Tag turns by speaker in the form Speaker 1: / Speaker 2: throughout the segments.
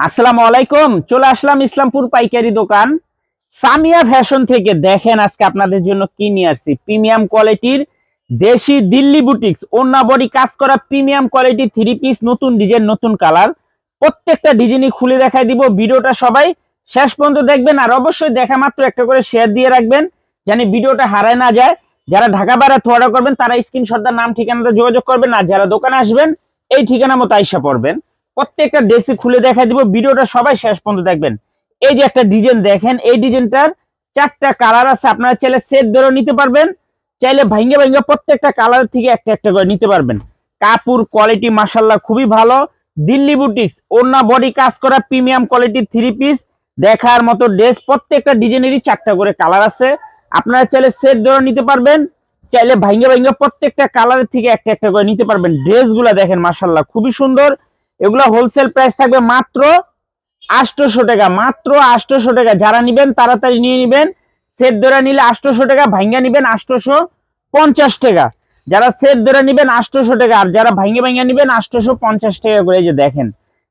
Speaker 1: আসসালামু আলাইকুম, চলে আসলাম ইসলামপুর পাইকারি দোকান। সামিয়া ফ্যাশন থেকে দেখেন আজকে আপনাদের জন্য কি নিয়ে আসছি। প্রিমিয়াম কোয়ালিটির দেশি দিল্লি বুটিক্স ওন্না বডি কাজ করা প্রিমিয়াম কোয়ালিটি থ্রি পিস, নতুন ডিজাইন, নতুন কালার। প্রত্যেকটা ডিজাইনই খুলে দেখাই দিব, ভিডিওটা সবাই শেষ পর্যন্ত দেখবেন, আর অবশ্যই দেখা মাত্র একটা করে শেয়ার দিয়ে রাখবেন, যেন ভিডিওটা হারায় না যায়। যারা ঢাকা বাইরে থোয়াটা করবেন, তারা স্ক্রিনশটটার নাম, ঠিকানাতে যোগাযোগ করবেন, আর যারা দোকানে আসবেন, এই ঠিকানা মতো আইসা পড়বেন। প্রত্যেকটা ড্রেসই খুলে দেখাই দিব। ভিডিওটা সবাই শেষ পর্যন্ত দেখবেন। এই যে একটা ডিজাইন দেখেন, এই ডিজাইনটার চারটা কালার আছে। আপনারা চাইলে সেট ধরে নিতে পারবেন, চাইলে ভাঙ্গে ভাঙ্গে প্রত্যেকটা কালার থেকে একটা একটা করে নিতে পারবেন। কাপড় কোয়ালিটি মাসাল্লাহ খুবই ভালো। দিল্লি বুটিক্স ওন্না বডি কাজ করা প্রিমিয়াম কোয়ালিটির থ্রি পিস দেখার মতো ড্রেস প্রত্যেকটা ডিজাইনেরই চারটা করে কালার আছে। আপনারা চাইলে সেট ধরে নিতে পারবেন, চাইলে ভাঙ্গে ভাঙ্গে প্রত্যেকটা কালারের থেকে একটা একটা করে নিতে পারবেন। ড্রেসগুলো দেখেন মাসাল্লাহ খুবই সুন্দর। এগুলো হোলসেল প্রাইস থাকবে মাত্র আটশোশো টাকা, মাত্র আটশোশো টাকা। যারা নিবেন, তাড়াতাড়ি নিয়ে নিবেন। সেট ধরে নিলে আটশোশো টাকা ভাঙ্গা নিবেন আটশোশো পঞ্চাশ টাকা। যারা সেট ধরে নিবেন আটশোশো টাকা, আর যারা ভাঙ্গে ভাঙ্গা নিবেন আটশোশো পঞ্চাশ টাকা করে যে দেখেন।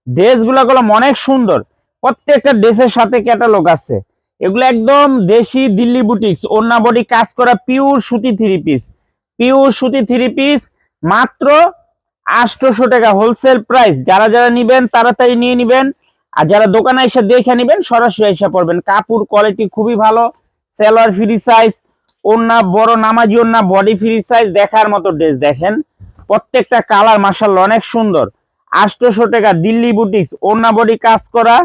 Speaker 1: ড্রেসগুলো গুলো অনেক সুন্দর। প্রত্যেকটা ড্রেসের সাথে ক্যাটালগ আছে। এগুলো একদম দেশি দিল্লি বুটিক্স ওন্না বডি কাজ করা পিওর সুতি থ্রি পিস পিওর সুতি থ্রি পিস মাত্র আটশোশো টাকা হোলসেল প্রাইস যারা যারা নিবেন, তাড়াতাড়ি নিয়ে নিবেন। আর যারা দোকানে এসে দেখে নিবেন, সরাসরি এসে পড়বেন। কাপড় কোয়ালিটি খুবই ভালো, সেলোয়ার ফ্রি সাইজ ওন্না বড় নামাজি ওন্না বডি ফ্রি সাইজ দেখার মতো ড্রেস দেখেন, প্রত্যেকটা কালার মার্শাল অনেক সুন্দর। আটশোশো টাকা দিল্লি বুটিক্স ওন্না বডি কাজ করা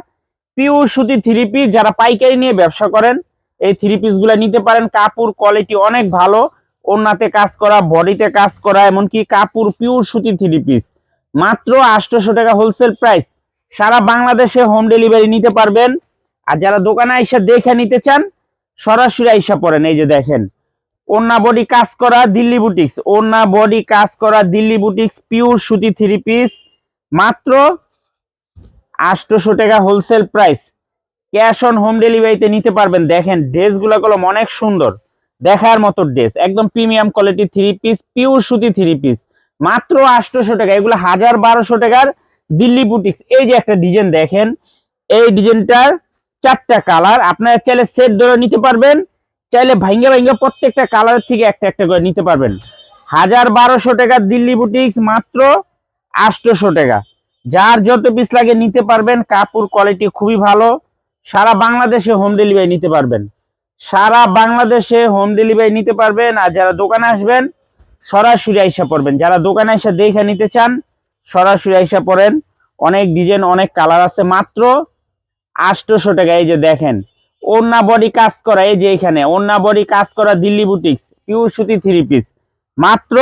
Speaker 1: পিওর সুতি থ্রি পিস যারা পাইকারি নিয়ে ব্যবসা করেন, এই থ্রি পিসগুলা নিতে পারেন। কাপড় কোয়ালিটি অনেক ভালো। ওন্নাতে কাজ করা, বডিতে কাজ করা, এমনকি কাপড় পিওর সুতি থ্রি পিস মাত্র আটশোশো টাকা হোলসেল প্রাইস সারা বাংলাদেশে হোম ডেলিভারি নিতে পারবেন। আর যারা দোকানে আইসা দেখে নিতে চান, সরাসরি আইসা পড়েন, এই যে দেখেন। ওন্না বডি কাজ করা, দিল্লি বুটিক্স ওন্না বডি কাজ করা, দিল্লি বুটিক্স পিওর সুতি থ্রি পিস মাত্র আটশোশো টাকা wholesale price cash on home ডেলিভারিতে নিতে পারবেন। দেখেন ড্রেসগুলো কলম অনেক সুন্দর। দেখার মতো ড্রেস একদম premium quality three piece pure সুতি থ্রি পিস মাত্র আটশোশো টাকা, এগুলো হাজার বারোশো টাকার দিল্লি বুটিক্স এই যে একটা ডিজাইন দেখেন, এই ডিজাইনটার চারটা কালার আপনারা চাইলে সেট ধরে নিতে পারবেন, চাইলে ভাঙ্গে ভাঙ্গে প্রত্যেকটা কালারের থেকে একটা একটা করে নিতে পারবেন। হাজার বারোশো টাকার দিল্লি বুটিক্স মাত্র আটশোশো টাকা। যার যত পিস লাগে নিতে পারবেন, কাপড় কোয়ালিটি খুবই ভালো। সারা বাংলাদেশে হোম ডেলিভারি নিতে পারবেন। সারা বাংলাদেশে হোম ডেলিভারি নিতে পারবেন আর যারা দোকানে আসবেন, সরাসরি আইসা পড়বেন। যারা দোকানে এসে দেখে নিতে চান, সরাসরি আইসা পড়েন। অনেক ডিজাইন অনেক কালার আছে। মাত্র আটশোশো টাকা। এই যে দেখেন ওন্না বডি কাজ করা, এই যে এখানে ওন্না বডি কাজ করা দিল্লি বুটিক্স পিওর সুতি থ্রি পিস মাত্র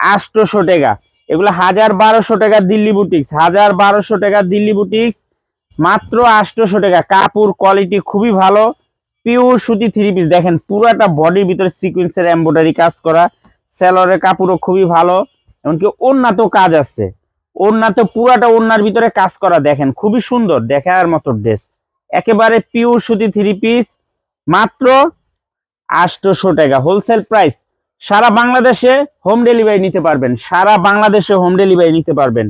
Speaker 1: আটশোশো টাকা। এগুলো হাজার বারোশো টাকা দিল্লি বুটিক্স হাজার বারোশো টাকা দিল্লি বুটিক্স মাত্র আটশোশো টাকা। কাপড় কোয়ালিটি খুবই ভালো। পিওর সুতি থ্রি পিস দেখেন, পুরোটা বডির ভিতরে সিকুয়েন্সের এম্ব্রয়ডারি কাজ করা। সেলরের কাপড়ও খুবই ভালো, এমনকি ওন্নাতো কাজ আছে। ওন্নাতে পুরাটা ওন্নার ভিতরে কাজ করা, দেখেন, খুবই সুন্দর। দেখার মতো ড্রেস একেবারে পিওর সুতি থ্রি পিস মাত্র আটশোশো টাকা। হোলসেল প্রাইস সারা বাংলাদেশে হোম ডেলিভারি নিতে পারবেন। সারা বাংলাদেশে হোম ডেলিভারি নিতে পারবেন।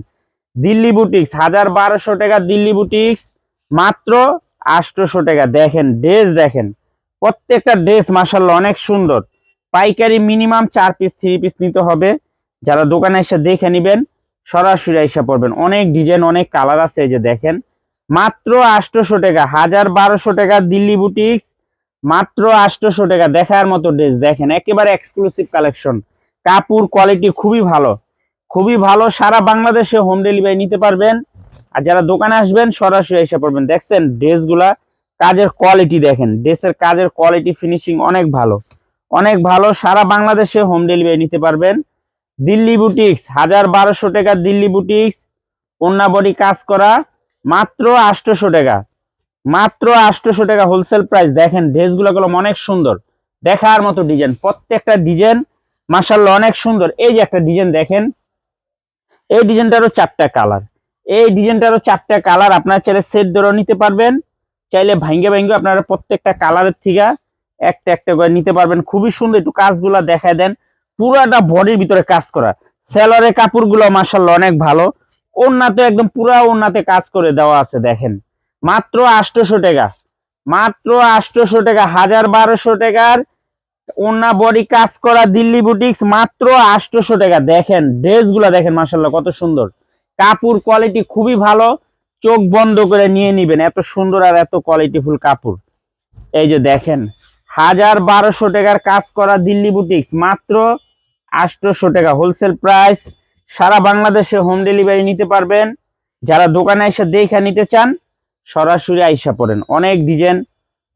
Speaker 1: দিল্লি বুটিক্স হাজার বারোশো টাকা দিল্লি বুটিক্স মাত্র আটশোশো টাকা। দেখেন ড্রেস দেখেন। প্রত্যেকটা ড্রেস মাসাল্লাহ অনেক সুন্দর। পাইকারি মিনিমাম চার পিস থ্রি পিস নিতে হবে। যারা দোকানে এসে দেখে নিবেন, সরাসরি এসে পড়বেন। অনেক ডিজাইন অনেক কালার আছে এই যে দেখেন। মাত্র আটশোশো টাকা, হাজার বারোশো টাকা দিল্লি বুটিক্স মাত্র আটশোশো টাকা দেখার মতো ড্রেস দেখেন, একেবারে এক্সক্লুসিভ কালেকশন কাপড় কোয়ালিটি খুবই ভালো। খুবই ভালো, সারা বাংলাদেশে হোম ডেলিভারি নিতে পারবেন। আর যারা দোকানে আসবেন, সরাসরি এসে পড়বেন। দেখছেন, ড্রেসগুলা কাজের কোয়ালিটি দেখেন। ড্রেসের কাজের কোয়ালিটি ফিনিশিং অনেক ভালো। অনেক ভালো, সারা বাংলাদেশে হোম ডেলিভারি নিতে পারবেন। দিল্লি বুটিক্স হাজার বারোশো টাকা দিল্লি বুটিক্স অন্যা বডি কাজ করা, মাত্র আটশোশো টাকা। মাত্র আটশোশো টাকা হোলসেল প্রাইস দেখেন, ড্রেসগুলো গুলো অনেক সুন্দর। দেখার মতো ডিজাইন প্রত্যেকটা ডিজাইন মাসাল্লাহ অনেক সুন্দর। এই যে একটা ডিজাইন দেখেন, এই ডিজাইনটারও চারটা কালার এই ডিজাইনটারও চারটা কালার। আপনারা চাইলে সেট ধরেও নিতে পারবেন। চাইলে ভাঙ্গে ভাঙ্গে আপনারা প্রত্যেকটা কালারের থেকে একটা একটা করে নিতে পারবেন। খুবই সুন্দর একটু কাজগুলা দেখায় দেন। পুরাটা বডির ভিতরে কাজ করা। সেলরের কাপড়গুলো মাসাল্লাহ অনেক ভালো। ওন্নাতে একদম পুরা ওন্নাতে কাজ করে দেওয়া আছে, দেখেন। মাত্র আটশোশো টাকা। মাত্র আটশোশো টাকা, হাজার বারোশো টাকার ওন্না বডি কাজ করা দিল্লি বুটিক্স মাত্র আটশোশো টাকা। দেখেন ড্রেসগুলো দেখেন মাসাল্লাহ কত সুন্দর। কাপড় কোয়ালিটি খুবই ভালো। চোখ বন্ধ করে নিয়ে নিবেন। এত সুন্দর আর এত কোয়ালিটিফুল কাপড়। এই যে দেখেন, হাজার বারোশো টাকার কাজ করা দিল্লি বুটিক্স মাত্র আটশোশো টাকা। হোলসেল প্রাইস সারা বাংলাদেশে হোম ডেলিভারি নিতে পারবেন। যারা দোকানে এসে দেখে নিতে চান, সরাসরি আইসা পড়েন। অনেক ডিজাইন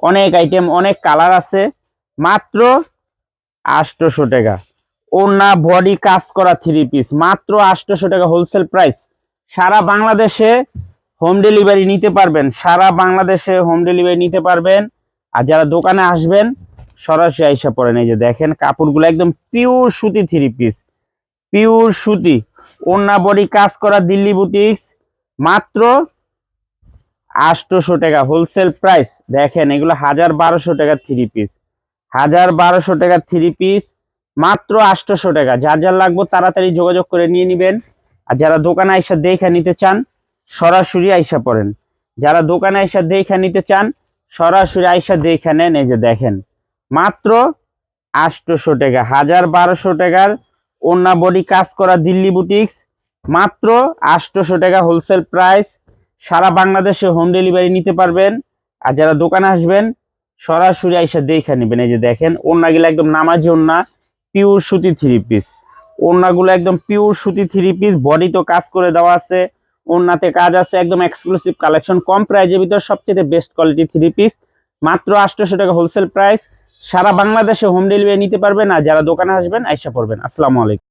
Speaker 1: অনেক আইটেম অনেক কালার আছে। মাত্র আটশোশো টাকা। ওনা বডি কাজ করা থ্রি পিস মাত্র আটশোশো টাকা হোলসেল প্রাইস সারা বাংলাদেশে হোম ডেলিভারি নিতে পারবেন। সারা বাংলাদেশে হোম ডেলিভারি নিতে পারবেন। আর যারা দোকানে আসবেন, সরাসরি আইসা পড়েন। এই যে দেখেন, কাপড়গুলো একদম পিওর সুতি থ্রি পিস পিওর সুতি। ওন্না বডি কাজ করা দিল্লি বুটিক্স মাত্র আটশোশো টাকা হোলসেল প্রাইস দেখেন, এগুলো হাজার বারোশো টাকা থ্রি পিস হাজার বারোশো টাকা থ্রি পিস মাত্র আটশোশো টাকা। যার যার লাগবে, তাড়াতাড়ি যোগাযোগ করে নিয়ে নেবেন। আর যারা দোকানে আইসা দেখে নিতে চান, সরাসরি আইসা পড়েন। যারা দোকানে আইসা দেখে নিতে চান, সরাসরি আইসা দেখে নেন, এই যে দেখেন। মাত্র আটশোশো টাকা, হাজার বারোশো টাকার ওন্না বডি কাজ করা দিল্লি বুটিক্স। মাত্র আটশোশো টাকা হোলসেল প্রাইস। সারা বাংলাদেশে হোম ডেলিভারি নিতে পারবেন। আর যারা দোকানে আসবেন, সরাসরি আইসা দেখে নেবেন। এই যে দেখেন ওন্নাগুলো একদম নামাজি ওন্না পিওর সুতি থ্রি পিস ওন্নাগুলো একদম পিওর সুতি থ্রি পিস বডি তো কাজ করে দেওয়া আছে। ওড়নাতে কাজ আছে একদম এক্সক্লুসিভ কালেকশন কম প্রাইজের ভিতর সবচেয়ে বেস্ট কোয়ালিটি থ্রি পিস মাত্র আটশোশো টাকা হোলসেল প্রাইস সারা বাংলাদেশে হোম ডেলিভারি নিতে পারবেন আর যারা দোকানে আসবেন, আইসা পড়বেন। আসসালামু আলাইকুম।